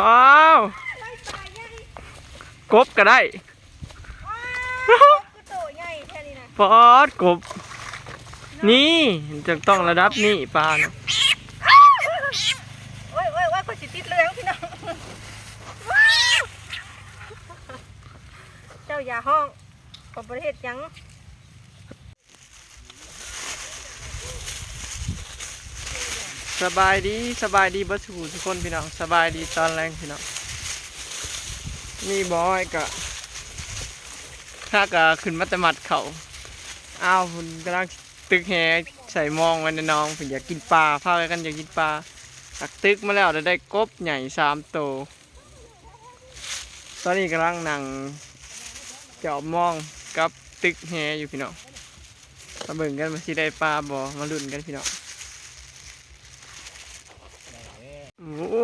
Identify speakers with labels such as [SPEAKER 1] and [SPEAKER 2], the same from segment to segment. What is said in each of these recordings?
[SPEAKER 1] อ้าวกบก็ได้
[SPEAKER 2] ก็โตใหญ่แค่นี้นะ
[SPEAKER 1] ปอดกบ นี่จะต้องระดับนี้ปลานะ
[SPEAKER 2] โอ้ยโอ้ยโอ้ยคนสิติดเรื่องพี่น้องว้าวเจ้าอย่าห้องขอประเทศยัง
[SPEAKER 1] สบายดีสบายดีบัสกูทุกคนพี่น้องสบายดีตอนแรงพี่น้องนี่บอยกะถ้ากะขึ้นมาแตมัดเขาอ้าวคุณกำลังตึกแหใส่มองไว้ในน้องผมอยากกินปลาพากันอยากกินปลาตักตึกมาแล้วได้ได้กบใหญ่สามตัวตอนนี้กำลังนั่งเจาะมองกับตึกแหอยู่พี่น้องมาเบิ่งกันมาสิได้ปลาบ่มาลุ้นกันพี่น้อง ว้าว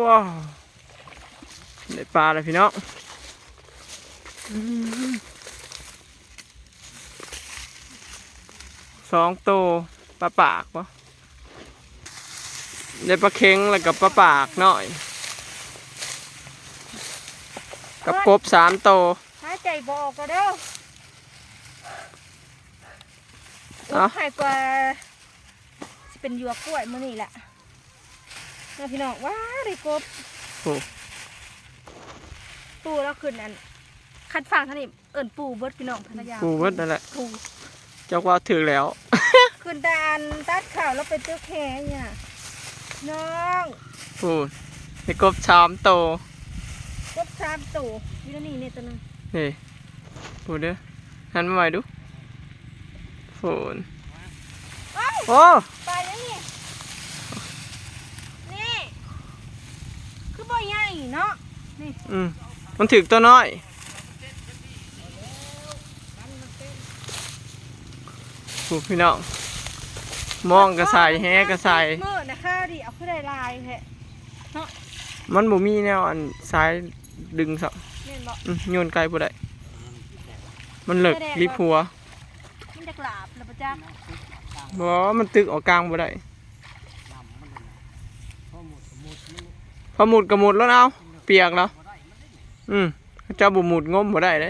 [SPEAKER 1] ได้ปลาเลยพี่น้องอืมสองตัวปลาปากวะได้ปลาเค็งแล้วกับปลาปากหน่อย กับกบสามตัว
[SPEAKER 2] หายใจบออกก็เด้อ
[SPEAKER 1] เอ้า
[SPEAKER 2] หายกว่าสิเป็นหยวกกล้วยมื้อนี่แหละแล้ว พี่น้องว้าได้กบ
[SPEAKER 1] โอ้
[SPEAKER 2] ปูแล้วขึ้นอัน คัดฟังท่านี่เอิ้นปูเบิดพี่น้องภรรยา
[SPEAKER 1] กูเวิดนั่นแหละ
[SPEAKER 2] ปู
[SPEAKER 1] เจ้าว่าถือแล้ว
[SPEAKER 2] ขึ้นแต่อันตัดข่าวแล้วไปเจอแค่เนี่ยน้อง
[SPEAKER 1] ปูได้กบสามตัว
[SPEAKER 2] กบสามตัวอยู่ในนี่เนี่ยตัวหนึง
[SPEAKER 1] นี่ปูเด้อหันมาใหม่ดูฝน
[SPEAKER 2] เอ้า
[SPEAKER 1] โอ้
[SPEAKER 2] ไปแล้วนี่นี่คือ บ่ใหญ่เนาะนี่
[SPEAKER 1] อืมมันถึกตัวน้อย ผูพี่น้อง มองกระใสแฮกระใส
[SPEAKER 2] เมื่อนะข้าวดิเอาขึ้นได้ลายแฮะ
[SPEAKER 1] มันบ่มีแนวอันซ้ายดึงสับ
[SPEAKER 2] เม่นบอก
[SPEAKER 1] อืมโยนไกลบ่ได้ มันเหลิกลิพัว
[SPEAKER 2] มันจะกราบแล้วปะจ๊ะ
[SPEAKER 1] บ่มันตึกออกกลางบ่ได้ พอหมุดก็หมุดแล้วเอาเปียกแล้วอืมเจ้าบ่หมุดงมบ่ได้เด้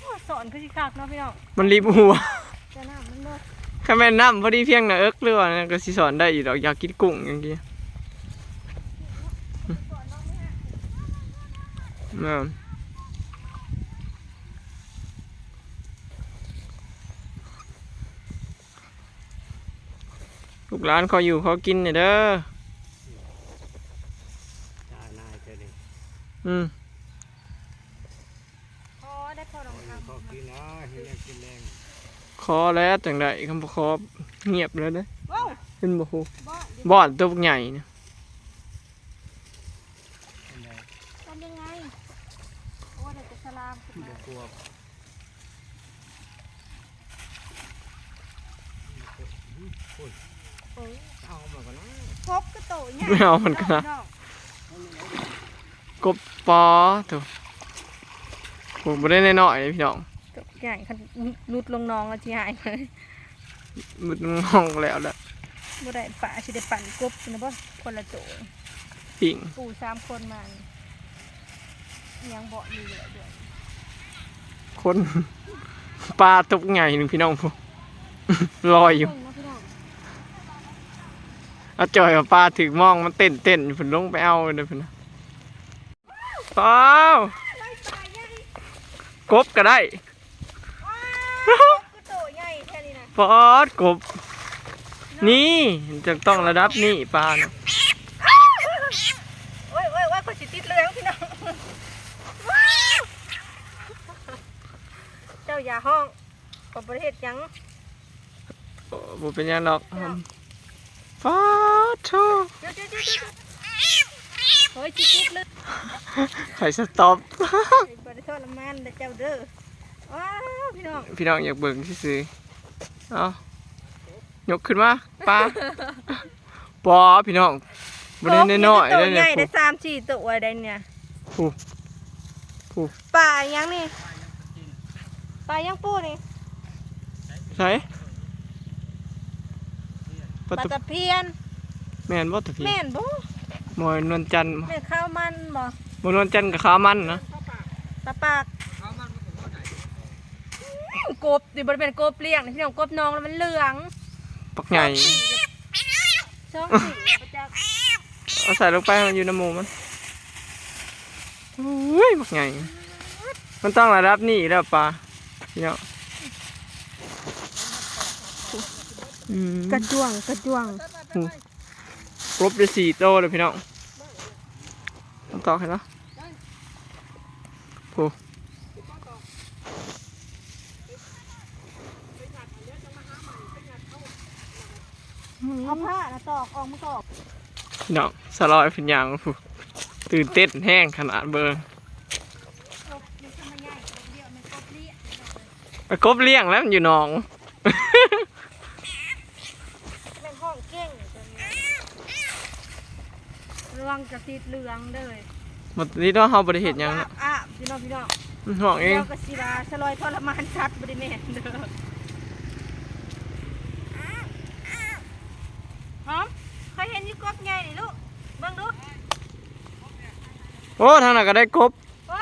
[SPEAKER 2] โอ้สอนคือสิคักเนาะพี่น้อง
[SPEAKER 1] มันรีบหัว
[SPEAKER 2] จะน้ำมันเนาะ
[SPEAKER 1] ถ้าแม่นน้ำพอดีเพียงนะเอิกหรือว่านั่นก็สิสอนได้อยู่ดอกอยากกินกุ้งอย่างกี้แม่น ลูกหลานเขาอยู่เขากินเนี่ยเด้อ
[SPEAKER 3] จ่ายนายเธอนี่
[SPEAKER 1] อืม
[SPEAKER 2] พอได้พอลองท
[SPEAKER 3] ขอกินนะให้แรงกินแรง
[SPEAKER 1] ขอแล้วจังไดคำบ่ขอเงียบเลยเด้อำ
[SPEAKER 2] ว้าว
[SPEAKER 1] เห็นบ่ฮู้
[SPEAKER 2] บ่เดี๋ยว
[SPEAKER 1] บอดตัวใหญ่เนี่ย
[SPEAKER 3] เป็นไง
[SPEAKER 2] ทำยังไงโอ้เดี๋ยวจะสลามขึ้น
[SPEAKER 3] บ
[SPEAKER 2] มา
[SPEAKER 3] กลัว
[SPEAKER 2] โอ้ย
[SPEAKER 3] เอามาก่อนนะ
[SPEAKER 2] พบก็โตใหญ่
[SPEAKER 1] ไม่เอามันก็นะ
[SPEAKER 2] น้อง
[SPEAKER 1] กบปอถูกผมบ่ได้น้อยๆเลยพี่น้อง
[SPEAKER 2] โตใหญ่คันนุดลงน้องแล้วสิหายเลย
[SPEAKER 1] มึดห้องแล้วแหละ
[SPEAKER 2] บ่ได้ป่าสิได้ปั่นกบนะบ่คนละโต
[SPEAKER 1] ปิ่ง
[SPEAKER 2] ปู่สามคนมานี่ยังเบาะอยู่เลยเดือน
[SPEAKER 1] คนปลาตกใหญ่หนึ่งพี่น้องผมลอยอยู่
[SPEAKER 2] เพิ่ง เนาะพี่น้อง
[SPEAKER 1] เอาจ่อยกับปลาถึงมองมันเต้นเต้นๆผมลงไปเอาเลยพี่นะอ้าวกบก็ได้
[SPEAKER 2] ว้าวก็โตใหญ่แค่นี้นะ
[SPEAKER 1] ปอดกบ นี่จะต้องระดับนี้ปลานะ
[SPEAKER 2] โอ้ยโอ้ยโอ้ยคนสิติดเรื่องพี่น้องว้าวเจ้าอย่าห้องขอประเทศยัง
[SPEAKER 1] โอ้บ่เป็นหยังหรอก ปอดโช
[SPEAKER 2] เดี๋ยวเดี๋ยวเดี๋ยวเดี๋ยวเฮ้ยจิติดเลย
[SPEAKER 1] ไข่สต็อป
[SPEAKER 2] บริโภคละมันเด้อเจ้าเด้อว้าวพี่น้อง
[SPEAKER 1] พี่น้องอยากเบิ่งซื่อๆเอายกขึ้นมาปลาปอพี่น้องบ่ได้น้อยๆ
[SPEAKER 2] ตั
[SPEAKER 1] เล
[SPEAKER 2] วยให
[SPEAKER 1] เนี่
[SPEAKER 2] ญ่
[SPEAKER 1] ย
[SPEAKER 2] ได้สามสี่ตัวได้เนี่ย
[SPEAKER 1] ผู้ผู้
[SPEAKER 2] ป่ายังนี่ป่ายังปูนี่
[SPEAKER 1] ใช่ ป
[SPEAKER 2] ปลา
[SPEAKER 1] ลาตะ
[SPEAKER 2] ตะเพียน
[SPEAKER 1] แม่นบ่ตะพี่
[SPEAKER 2] แม่นบ่
[SPEAKER 1] หมอยนวลจันทร์
[SPEAKER 2] แม่นข้าวมันบ่
[SPEAKER 1] บ่นวลจันทร์กับข้าวมันนะ
[SPEAKER 2] ปลาปากกบดิบ่ได้เป็นกบเลี้ยงนะพี่น้องกบน้องแล้วมันเหลือง
[SPEAKER 1] ปักใหญ่
[SPEAKER 2] ช่องสีประจักษ์
[SPEAKER 1] เอาใส่ลงไปให้มันอยู่ในหมูมันโอ้ยปักใหญ่มันต้องระดับนี้แล้วปลาพี่น้อง อืม
[SPEAKER 2] กระจ้วงกระจ้วง
[SPEAKER 1] ครบได้สี่โตเลยพี่น้องต้องตอกให้เนาะโอ้
[SPEAKER 2] เอาผ้าน่ะตอกออกมาตอก
[SPEAKER 1] พี่น้องสลอยเป็นอย่างผู้ตื่นเต้นแห้งขนาดเบอร์
[SPEAKER 2] กบมันทำไมใหญ่กบเดียวมันกบเลี้ยง
[SPEAKER 1] ไปกบเลี้ยงแล้วมันอยู่หนอง
[SPEAKER 2] เป็นห้องเก่งตัวนี้ ระวังจะติดเหลืองเด้อ
[SPEAKER 1] หมดนี้ต้องเฮาบริเหตุยัง
[SPEAKER 2] อะ
[SPEAKER 1] นะ
[SPEAKER 2] อะพี่น้องพี่น้อง
[SPEAKER 1] มันห่วงเอง
[SPEAKER 2] เดี๋ยวก็สิว่าสลอยทรมานชัดบ่ได้แม่นเด้อหอมเคยเห็นอยู่กบใหญ่นี่ลูกเบิ่งดู
[SPEAKER 1] โอ้ทางนั้นก็ได้กบ
[SPEAKER 2] โอ้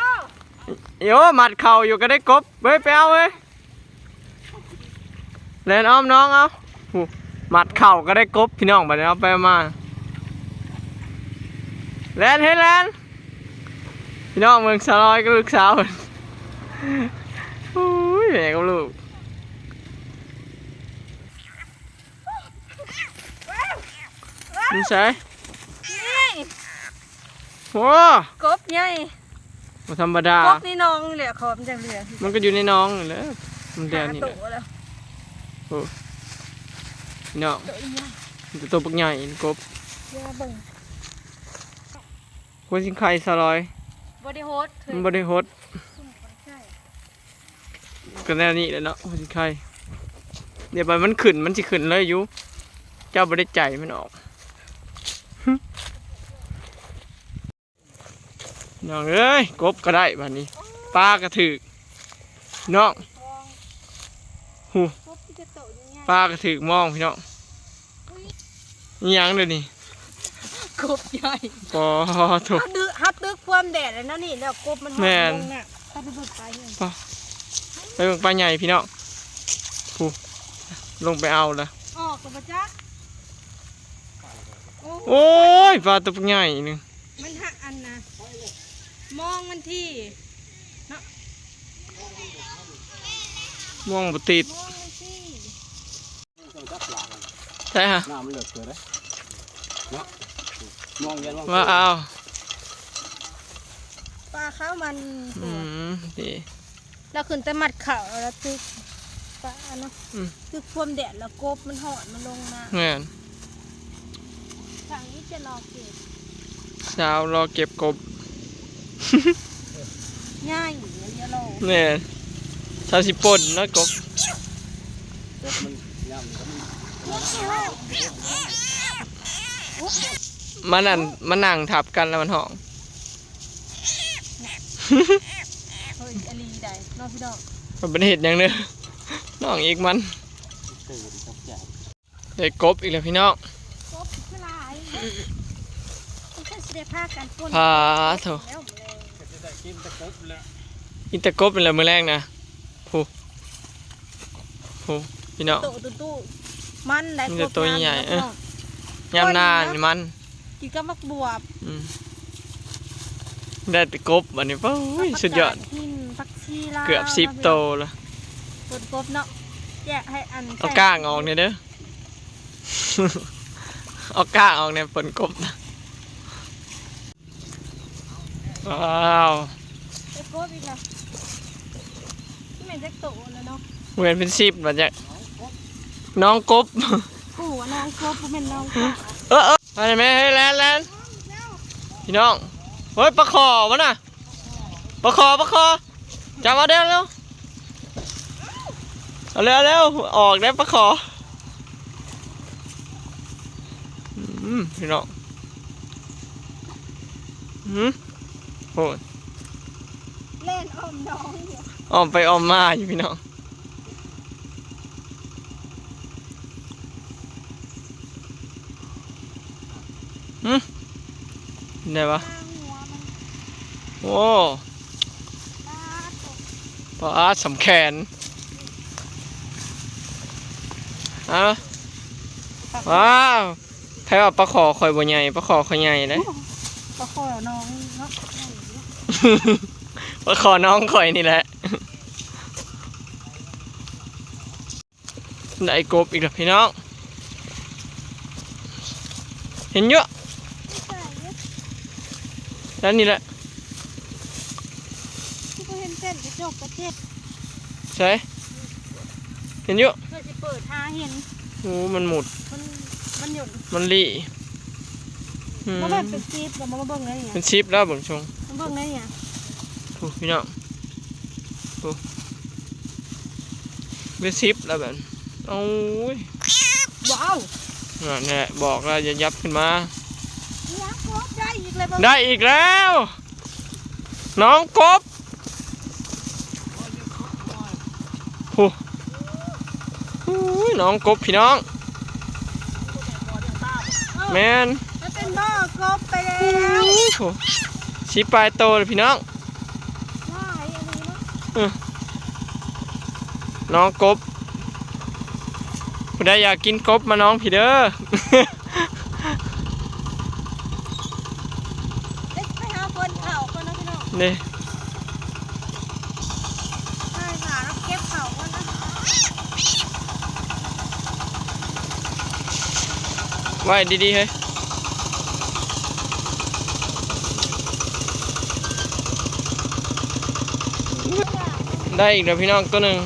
[SPEAKER 1] โยมัดเข่าอยู่ก็ได้กบเฮ้ยไปเอาเว้ยเล่นอ้อมน้องเอาผู้มัดเข่าก็ได้กบพี่น้องบัดนี้เอาไปมา แลนเฮ้ยแลนพี่น้องเมืองสลอยก็ลูกสาวโอ้ยแม่กับลูกนี่ใช่
[SPEAKER 2] นี่
[SPEAKER 1] โอ้
[SPEAKER 2] กบใหญ่
[SPEAKER 1] บ่ธรรมดาก
[SPEAKER 2] บนี่น้องเหลือขอบมันจังเหลือ
[SPEAKER 1] มันก็อยู่ในน้องนี่แหละมันเดียว
[SPEAKER 2] หา
[SPEAKER 1] นี่
[SPEAKER 2] ตั
[SPEAKER 1] แหละ
[SPEAKER 2] วแล้ว
[SPEAKER 1] พี่น้อง
[SPEAKER 2] ตัวอีหยัง
[SPEAKER 1] มันจะตัวปักใหญ่กบ
[SPEAKER 2] เดี๋ย วเบิ่ง
[SPEAKER 1] หัวสิงไข่สลอย
[SPEAKER 2] บ่ได้โฮสเคย
[SPEAKER 1] มันบ่ได้ฮด
[SPEAKER 2] ซุ่มบ่ใช่
[SPEAKER 1] ก็แน่นี่แหละเนาะหัวสิงไข่เดี๋ยวไปมันขึ้นมันสิขึ้นเลยอยู่เจ้าบ่ได้ใจมันออกหึน้องเอ้ยกบก็ได้บัดนี้ปลาก็ถึกน้อง
[SPEAKER 2] ทอง
[SPEAKER 1] หู
[SPEAKER 2] กบที่จะโตยังไง
[SPEAKER 1] ปลาก็ถึกมองพี่น้องอิหยังเดี๋ยวนี้
[SPEAKER 2] กบใหญ่
[SPEAKER 1] ปอถูก
[SPEAKER 2] ฮัดดึกฮัดตึกความแดดแล้วนะนี่แล้วกบมันหอ
[SPEAKER 1] แม่น
[SPEAKER 2] ลงน่ะถ้าไปเบิกไปเนี่ย
[SPEAKER 1] ไปเบิ่งปลาใหญ่พี่น้องผู้ลงไปเอาละ
[SPEAKER 2] ออกกับปะจ๊ะโอ้
[SPEAKER 1] โอ้ยปลาตัวใหญ่หนึง
[SPEAKER 2] มันหักอันนะมองมันที่
[SPEAKER 1] มองบ่ติด
[SPEAKER 2] มองมันที่
[SPEAKER 1] ใช่ฮะ
[SPEAKER 3] น้ำมันเหลือเกินเลยเนาะ มองเย็นมอง
[SPEAKER 1] ว่าเอา
[SPEAKER 2] ปลาข้าวมัน
[SPEAKER 1] อืมดี
[SPEAKER 2] เราขึ้นแต่มัดเข่าแล้วตึกปลาเนาะ
[SPEAKER 1] อืม
[SPEAKER 2] ตึกความแดดแล้วกบมันหอดมันลงมา
[SPEAKER 1] แม่น
[SPEAKER 2] ทางนี้จะรอเก็บ
[SPEAKER 1] สาวรอเก็บกบ
[SPEAKER 2] ง่ายอยู่เดี๋ยวเรา
[SPEAKER 1] แม่นชาวสิป่นเนาะกบ
[SPEAKER 3] มันย่ำมัน
[SPEAKER 1] มันนั่นมันนั่งทับกันแล้วมันห้อง
[SPEAKER 2] เฮ้ยอลีได้เน้องพี่น้อง
[SPEAKER 1] มันเป็นเห็ดหยังเด้อน้องอีกมัน
[SPEAKER 3] ตื่นตกใจ
[SPEAKER 1] ได้กบอีกแล้วพี่น้อง
[SPEAKER 2] กบคือลายมันแค่สิได้พากันปน
[SPEAKER 1] พาเถอะ
[SPEAKER 3] กินตะกบ
[SPEAKER 1] เป็นแล้วมื้อแรกนะผู้ผู้พี่น้อง
[SPEAKER 2] โตตุ้ตู้มันได้
[SPEAKER 1] ต่ตัวใหญ่เอ้ย
[SPEAKER 2] พี่น้อ
[SPEAKER 1] ยามนานี่มัน
[SPEAKER 2] กินกับมักบวบ
[SPEAKER 1] อืมได้แต่กบอันนี้เป้ยสุดยอด
[SPEAKER 2] หินผักชีลาว
[SPEAKER 1] เกือบสิบโตแล้ว
[SPEAKER 2] ปนกบเนาะแยกให้อัน
[SPEAKER 1] เอาก้างออกเนี่ยเด้อเอาก้างออกเนี่ยผลกบนะว้าว
[SPEAKER 2] ไอ้กบอีกแล้วนี่แม่นจักโตแล้วเนาะ
[SPEAKER 1] เหมือนเป็นสิบแบบนี้น้องกบ
[SPEAKER 2] กูว่าน้องกบบ่แม่นน้องกบ
[SPEAKER 1] เออเออมาเลยแม่เฮ้ยแลนแลนพี่น้องเฮ้ยปลาคอวะน่ะปลาคอปลาคอจับมาเร็วเร็วเอาเร็วเร็วออกได้ปลาคออืมพี่น้องอืมโอ้ย
[SPEAKER 2] เล่นอ้อมน้องอยู่
[SPEAKER 1] อ้อมไปอ้อมมาอยู่พี่น้อง ได้ปะ
[SPEAKER 2] หัวมัน
[SPEAKER 1] โอ้
[SPEAKER 2] ปาดตก
[SPEAKER 1] ปลาสำแขนเอาว้าวใครว่าปลาขอคอยบ่ใหญ่ปลาขอคอยใหญ่เลย
[SPEAKER 2] ปลาคอน้องเนาะ
[SPEAKER 1] ปลาขอน้องคอยนี่แหละได้กบอีกแล้วพี่น้อง เห็นเยอะ
[SPEAKER 2] ไม่ใช่เนี่ย
[SPEAKER 1] แล้วนี่แหละ
[SPEAKER 2] ที่เขาเห็นเส้นกระจกกระเจ็ด
[SPEAKER 1] ใช่เห็นเยอะ
[SPEAKER 2] เพื่อจะเปิดหาเห็น
[SPEAKER 1] โอ้มันหมุด
[SPEAKER 2] มันมันหยุด
[SPEAKER 1] มันรีอืม
[SPEAKER 2] เพราะมันเป็นซีดเรามาเบิ่งได้เนี่ย
[SPEAKER 1] เป็นชิปแล้วเบิ่งชง
[SPEAKER 2] มาเบิ่งได้เนี่ย
[SPEAKER 1] โอ้พี่น้องโอ้เป็นชิปแล้วแบบโอ้ย
[SPEAKER 2] ว้าว
[SPEAKER 1] นั่นแหละบอกแล้วอย่ายับขึ้นมา
[SPEAKER 2] ยักษ์ครบได้อีก เลยบ่
[SPEAKER 1] ได้อีกแล้ว น้องกบโอ้โอ้ยน้องกบพี่น้อง แมน
[SPEAKER 2] มันเป็นบ่อกบไปแล้ว
[SPEAKER 1] โอ้ชิปปลายโตเลยพี่น้อง
[SPEAKER 2] ว้ายอันนี้เนาะ
[SPEAKER 1] น้องกบผู้ใดอยากกินกบมาน้องพี่เด้อ
[SPEAKER 2] เอ๊ะไปหาคนเข่าก่อ นนะพี่น้อง
[SPEAKER 1] นี่
[SPEAKER 2] ใช่ค่ะแล้วเก็บเข่าก่อนนะ
[SPEAKER 1] ไว้ดีๆเฮ้ยได้อีกแล้วพี่น้องตัวหนึ่ง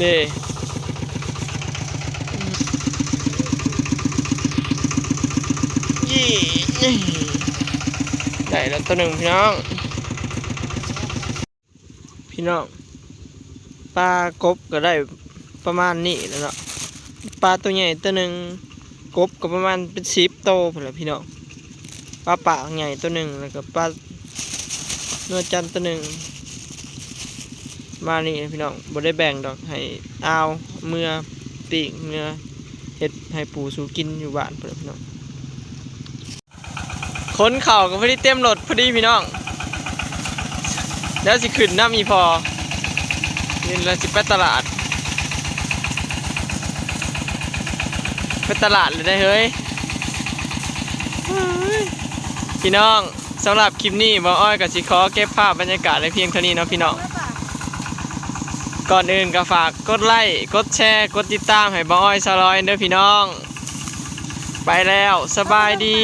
[SPEAKER 1] นี่ยี่ ได้แล้วตัวหนึ่งพี่น้อง พี่น้องปลากบก็ได้ประมาณนี้แล้วเนาะปลาตัวใหญ่ตัวหนึ่งกบก็ประมาณเป็นสิบโตพอแล้วพี่น้องปลาปากใหญ่ตัวหนึ่งแล้วก็ปลาเนื้อจันตัวหนึ่งมานี่พี่น้องบ่ได้แบ่งดอกให้เอาวเมื่อปีกเมื่อเห็ดให้ปูสูกินอยู่บ้านพอแล้วพี่น้อง ขนเข่าก็พอดีเต็มรถพอดีพี่น้อง แล้วสิขึ้นน้ำอีพอนี่เราสิไปตลาด ไปตลาดเลยได้เฮ้ยเฮ้ยพี่น้องสำหรับคลิปนี้บ่อ้อยกับสิขอเก็บภาพบรรยากาศไว้เพียงเท่านี้เนาะพี่น้อง ก่อนอื่นก็ฝากกดไลค์กดแชร์กดติดตามให้บ่อ้อยซาลอยเด้อพี่น้อง ไปแล้วสบายดี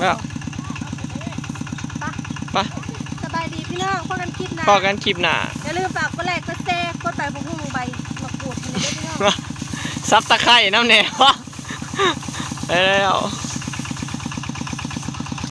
[SPEAKER 1] แล้วไป
[SPEAKER 2] สบายดีพี่น้องพอกันคลิปนะ
[SPEAKER 1] พอกันคลิปหน้า
[SPEAKER 2] อย่าลืมฝากกดไลค์กดแชร์กดไปบุ้งบุ้งใบมากรูดให้ด้วยพี่น้อง
[SPEAKER 1] ซับตะไคร่น้ำแหนวไปแล้ว